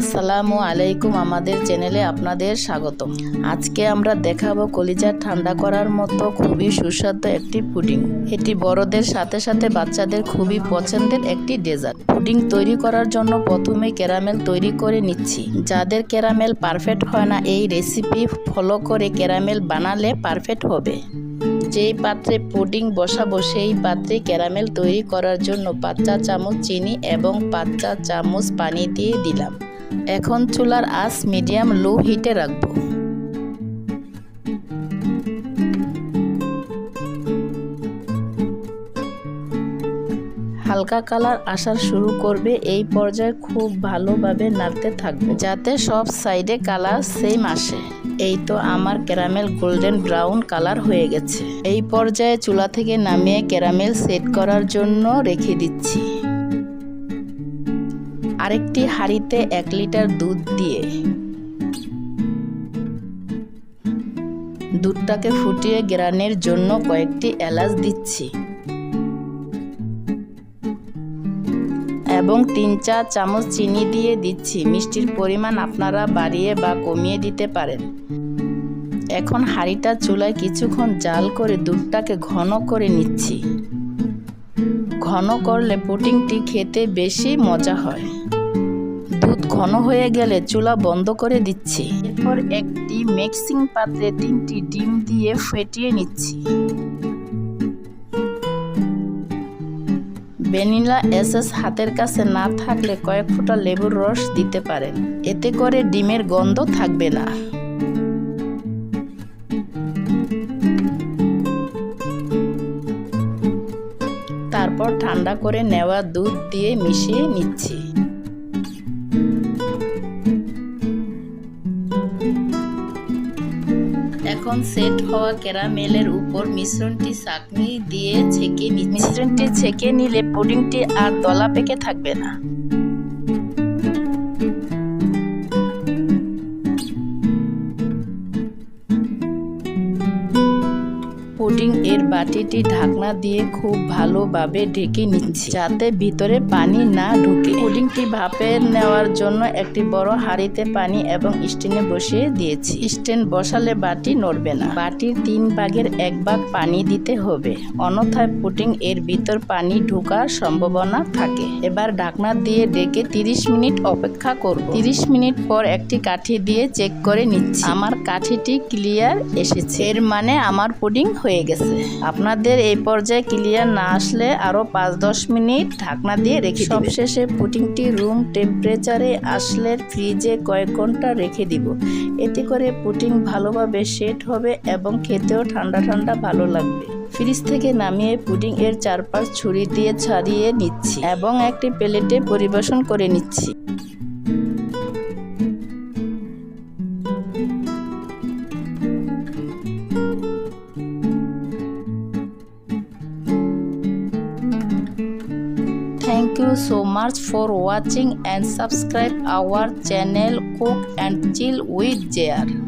আসসালামু আলাইকুম আমাদের চ্যানেলে আপনাদের স্বাগতম আজকে আমরা দেখাবো কলিজা ঠান্ডা করার মতো খুবই সুস্বাদু একটি পুডিং। এটি বড়দের সাথে সাথে বাচ্চাদের খুবই পছন্দের একটি ডেজার্ট। পুডিং তৈরি করার জন্য প্রথমে ক্যারামেল তৈরি করে নিচ্ছি। যাদের ক্যারামেল পারফেক্ট হয় না, এই রেসিপি ফলো করে ক্যারামেল বানালে পারফেক্ট হবে। যেই পাত্রে পুডিং বসাবো, সেই পাত্রে ক্যারামেল তৈরি করার জন্য পাঁচ চামচ চিনি এবং পাঁচ চামচ পানি দিয়ে দিলাম। এখন চুলার আঁচ মিডিয়াম লো হিটে রাখব। হালকা কালার আসার শুরু করবে, এই পর্যায়ে খুব ভালোভাবে নাড়তে থাকবে। যাতে সব সাইডে কালার সেম আসে। এই তো আমার ক্যারামেল গোল্ডেন ব্রাউন কালার হয়ে গেছে। এই পর্যায়ে চুলা থেকে নামিয়ে ক্যারামেল সেট করার জন্য রেখে দিচ্ছি। আরেকটি হাঁড়িতে এক লিটার দুধ দিয়ে দুধটাকে ফুটিয়ে গ্রানের জন্য কয়েকটি এলাচ দিচ্ছি এবং তিন চা চামচ চিনি দিয়ে দিচ্ছি। মিষ্টির পরিমাণ আপনারা বাড়িয়ে বা কমিয়ে দিতে পারেন। এখন হাঁড়িটা চুলায় কিছুক্ষণ জাল করে দুধটাকে ঘন করে নিচ্ছি। ঘন করলে পুটিংটি খেতে বেশি মজা হয়। ঘন হয়ে গেলে চুলা বন্ধ করে দিচ্ছি। এরপর একটি মিক্সিং পাত্রে তিনটি ডিম দিয়ে ফেটিয়ে নিচ্ছি। ভ্যানিলা এসেস হাতের কাছে না থাকলে কয়েক ফোঁটা লেবুর রস দিতে পারেন। এতে করে ডিমের গন্ধ থাকবে না। তারপর ঠান্ডা করে নেওয়া দুধ দিয়ে মিশিয়ে নিচ্ছি। এখন সেট হওয়া ক্যারামেলের উপর মিশ্রণটি চাকনি দিয়ে ছেঁকে মিশ্রণটি ছেঁকে নিলে পুডিংটি আর দলা পেকে থাকবে না। পুডিং এর বাটিটি ঢাকনা দিয়ে খুব ভালোভাবে ঢেকে নিচ্ছি, যাতে ভিতরে পানি না ঢুকে। পুডিংটি ভাপে নেওয়ার জন্য একটি বড় হাঁড়িতে পানি এবং স্টেনে বসিয়ে দিয়েছি। স্টেন বসালে বাটি নড়বে না। বাটির তিন ভাগের এক ভাগ পানি দিতে হবে। অন্যথায় পুডিং এর ভিতর পানি ঢোকার সম্ভাবনা থাকে। এবার ঢাকনা দিয়ে ডেকে 30 মিনিট অপেক্ষা করব। 30 মিনিট পর একটি কাঠি দিয়ে চেক করে নিচ্ছি। আমার কাঠিটি ক্লিয়ার এসেছে। এর মানে আমার পুডিং হয়ে গেছে। আপনাদের এই পর্যায়ে ক্লিয়ার না আসলে আরও পাঁচ দশ মিনিট ঢাকনা দিয়ে রেখে সবশেষে পুডিংটি রুম টেম্পারেচারে আসলে ফ্রিজে কয়েক ঘণ্টা রেখে দিব। এতে করে পুডিং ভালোভাবে সেট হবে এবং খেতেও ঠান্ডা ঠান্ডা ভালো লাগবে। ফ্রিজ থেকে নামিয়ে পুডিং এর চারপাশ ছুরি দিয়ে ছাড়িয়ে নিচ্ছি এবং একটি প্লেটে পরিবেশন করে নিচ্ছি। Thank you so much for watching and subscribe our channel Cook and Chill with Jer.